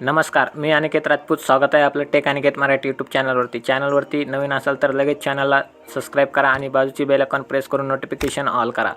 नमस्कार मी अनिकेत राजपूत. स्वागत आहे आपलं टेक अनिकेत मराठी यूट्यूब चॅनलवरती चॅनलवरती नवीन असाल तर लगेच चॅनलला सबस्क्राईब करा आणि बाजूची बेलकॉन प्रेस करून नोटिफिकेशन ऑल करा.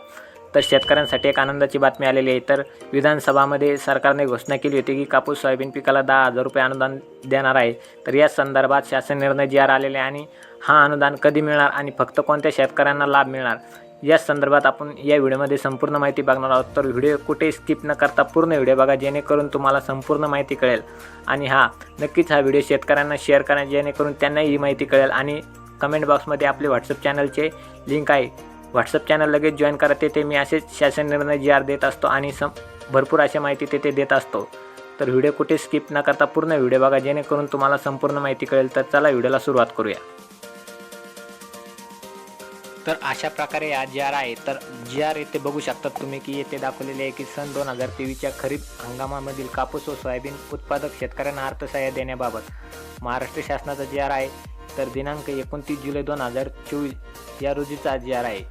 तर शेतकऱ्यांसाठी एक आनंदाची बातमी आलेली आहे. तर विधानसभामध्ये सरकारने घोषणा केली होती की कापूस सोयाबीन पिकाला दहा हजार रुपये अनुदान देणार आहे. तर या संदर्भात शासन निर्णय जी आर आलेले आणि हा अनुदान कधी मिळणार आणि फक्त कोणत्या शेतकऱ्यांना लाभ मिळणार? या संदर्भात आपण या व्हिडिओमध्ये संपूर्ण माहिती बघणार आहोत. तर व्हिडिओ कुठे स्किप न करता पूर्ण व्हिडिओ बघा जेणेकरून तुम्हाला संपूर्ण माहिती कळेल. आणि हा नक्कीच हा व्हिडिओ शेतकऱ्यांना शेअर करा जेणेकरून त्यांनाही ही माहिती कळेल. आणि कमेंट बॉक्समध्ये आपले व्हॉट्सअप चॅनलचे लिंक आहे. व्हॉट्सअप चॅनल लगेच जॉईन करा. तेथे मी असेच शासन निर्णय जी आर देत असतो आणि सम भरपूर अशा माहिती तेथे देत असतो. तर व्हिडिओ कुठे स्किप न करता पूर्ण व्हिडिओ बघा जेणेकरून तुम्हाला संपूर्ण माहिती कळेल. तर चला व्हिडिओला सुरुवात करूया. तर अशा प्रकारे हा जी आर आहे तर जी आर येथे बघू शकतात तुम्ही की येथे दाखवलेले आहे की सन दोन हजार तेवीसच्या खरीप हंगामामधील कापूस व सोयाबीन उत्पादक शेतकऱ्यांना अर्थसहाय्य देण्याबाबत. महाराष्ट्र शासनाचा जी आर आहे तर दिनांक एकोणतीस जुलै दोन हजार चोवीस या रोजीचा जी आर आहे.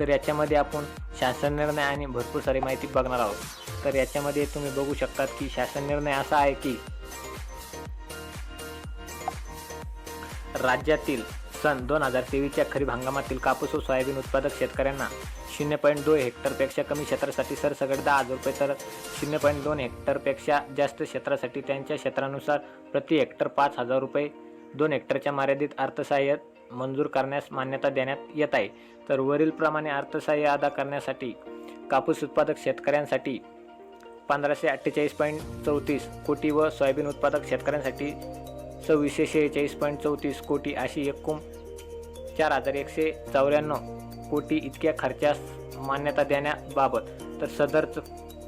तर याच्यामध्ये आपण शासन निर्णय आणि भरपूर सारी माहिती बघणार आहोत. तर याच्यामध्ये तुम्ही बघू शकतात की शासन निर्णय असा आहे की राज्यातील सन दोन हजार तेवीसच्या खरीप हंगामातील कापूस व सोयाबीन उत्पादक शेतकऱ्यांना शून्य पॉईंट दोन हेक्टरपेक्षा कमी क्षेत्रासाठी सरसकट दहा हजार रुपये तर शून्य पॉईंट दोन हेक्टरपेक्षा जास्त क्षेत्रासाठी त्यांच्या क्षेत्रानुसार प्रति हेक्टर पाच हजार रुपये दोन हेक्टरच्या मर्यादित अर्थसहाय्य मंजूर करण्यास मान्यता देण्यात येत आहे. तर वरीलप्रमाणे अर्थसहाय्य अदा करण्यासाठी कापूस उत्पादक शेतकऱ्यांसाठी पंधराशे अठ्ठेचाळीस पॉईंट चौतीस कोटी व सोयाबीन उत्पादक शेतकऱ्यांसाठी सव्वीसशे शेहेचाळीस पॉईंट चौतीस कोटी अशी एकूण चार हजार एकशे चौऱ्याण्णव कोटी इतक्या खर्चास मान्यता देण्याबाबत तर सदरच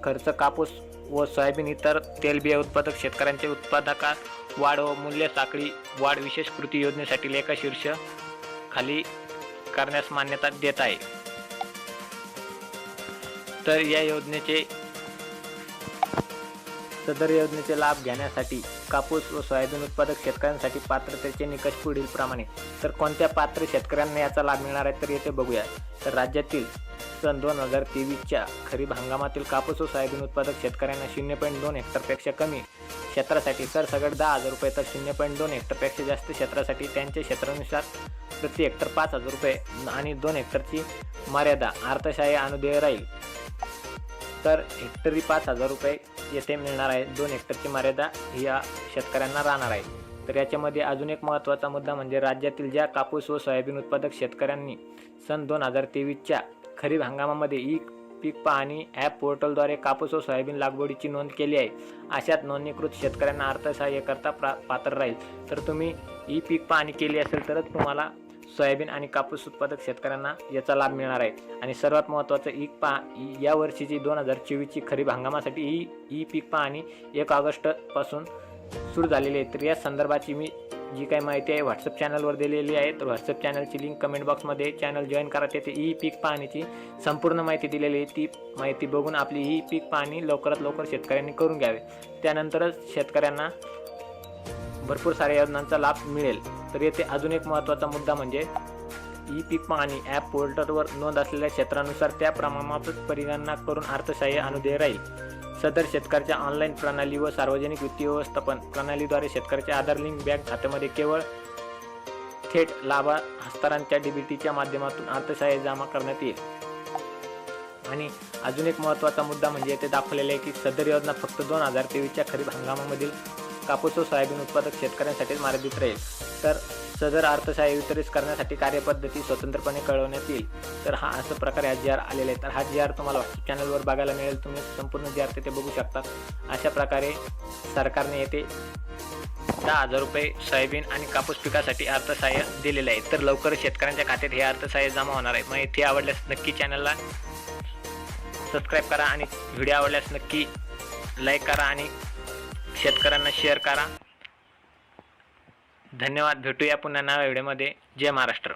खर्च कापूस व सोयाबीन इतर तेलबिया उत्पादक शेतकऱ्यांचे उत्पादकात वाढ व मूल्य साखळी वाढ विशेष कृती योजनेसाठी लेखा शीर्ष खाली करण्यास मान्यता देत आहे. तर या योजनेचे सदर योजनेचे लाभ घेण्यासाठी कापूस व सोयाबीन उत्पादक शेतकऱ्यांसाठी पात्रतेचे निकष पुढील प्रमाणे. तर कोणत्या पात्र शेतकऱ्यांना याचा लाभ मिळणार आहे तर येथे बघूया. तर राज्यातील सन दोन हजार तेवीसच्या खरीप हंगामातील कापूस व सोयाबीन उत्पादक शेतकऱ्यांना शून्य पॉईंट दोन हेक्टरपेक्षा कमी क्षेत्रासाठी सरसगट दहा हजार रुपये तर शून्य पॉईंट दोन हेक्टरपेक्षा जास्त क्षेत्रासाठी त्यांच्या क्षेत्रानुसार प्रति हेक्टर पाच हजार रुपये आणि दोन हेक्टरची मर्यादा अर्थशाही अनुदेय राहील. तर हेक्टरी पाच हजार रुपये येथे मिळणार आहे. दोन हेक्टरची मर्यादा ही या शेतकऱ्यांना राहणार आहे. तर याच्यामध्ये अजून एक महत्त्वाचा मुद्दा म्हणजे राज्यातील ज्या कापूस व सोयाबीन उत्पादक शेतकऱ्यांनी सन दोन हजार तेवीसच्या खरीप हंगामामध्ये ई पीक पाहणी ॲप पोर्टलद्वारे कापूस व सोयाबीन लागवडीची नोंद केली आहे. अशात नोंदणीकृत शेतकऱ्यांना अर्थसहाय्य करता प्रा पात्र राहील. तर तुम्ही ई पीक पाहणी केली असेल तरच तुम्हाला सोयाबीन आणि कापूस उत्पादक शेतकऱ्यांना याचा लाभ मिळणार आहे. आणि सर्वात महत्त्वाचं ई पा या वर्षीची दोन हजार चोवीसची खरीप हंगामासाठी ई ई पीक पाहणी एक ऑगस्टपासून सुरू झालेली आहे. तर या संदर्भाची मी जी काही माहिती आहे व्हॉट्सअप चॅनलवर दिलेली आहे. तर व्हॉट्सअप चॅनलची लिंक कमेंट बॉक्समध्ये चॅनल जॉईन करा तेथे ई पीक पाहणीची संपूर्ण माहिती दिलेली आहे. ती माहिती बघून आपली ई पीक पाहणी लवकरात लवकर शेतकऱ्यांनी करून घ्यावे. त्यानंतरच शेतकऱ्यांना भरपूर साऱ्या योजनांचा लाभ मिळेल. तर येथे अजून एक महत्त्वाचा मुद्दा म्हणजे ई पीक पाहणी ॲप पोर्टलवर नोंद असलेल्या क्षेत्रानुसार त्या प्रमाणातच परिगणना करून अर्थसहाय्य अनुदेय राहील. सदर शेतकऱ्याच्या ऑनलाईन प्रणाली व सार्वजनिक वित्तीय व्यवस्थापन प्रणालीद्वारे शेतकऱ्याच्या आधार लिंक बँक खात्यामध्ये केवळ थेट लाभा हस्तांतरांच्या डीबीटीच्या माध्यमातून अर्थसहाय्य जमा करण्यात येईल. आणि अजून एक महत्त्वाचा मुद्दा म्हणजे येथे दाखवलेला आहे की सदर योजना फक्त दोन हजार तेवीसच्या खरीप हंगामामधील कापूस व सोयाबीन उत्पादक शेतकऱ्यांसाठीच मर्यादित राहील. तर सदर अर्थसहाय्य वितरित करण्यासाठी कार्यपद्धती स्वतंत्रपणे कळवण्यात येईल. तर हा असं प्रकारे हा जी आर आलेला आहे तर हा जी आर तुम्हाला व्हॉट्सअप चॅनलवर बघायला मिळेल. तुम्ही संपूर्ण जी आर तिथे बघू शकता. अशा प्रकारे सरकारने येथे दहा हजार रुपये सोयाबीन आणि कापूस पिकासाठी अर्थसहाय्य दिलेले आहे तर लवकर शेतकऱ्यांच्या खात्यात हे अर्थसहाय्य जमा होणार आहे. मग इथे आवडल्यास नक्की चॅनलला सबस्क्राईब करा आणि व्हिडिओ आवडल्यास नक्की लाईक करा आणि शेतकऱ्यांना शेअर करा. धन्यवाद. भेटूया पुन्हा नव्या व्हिडिओमध्ये जय महाराष्ट्र.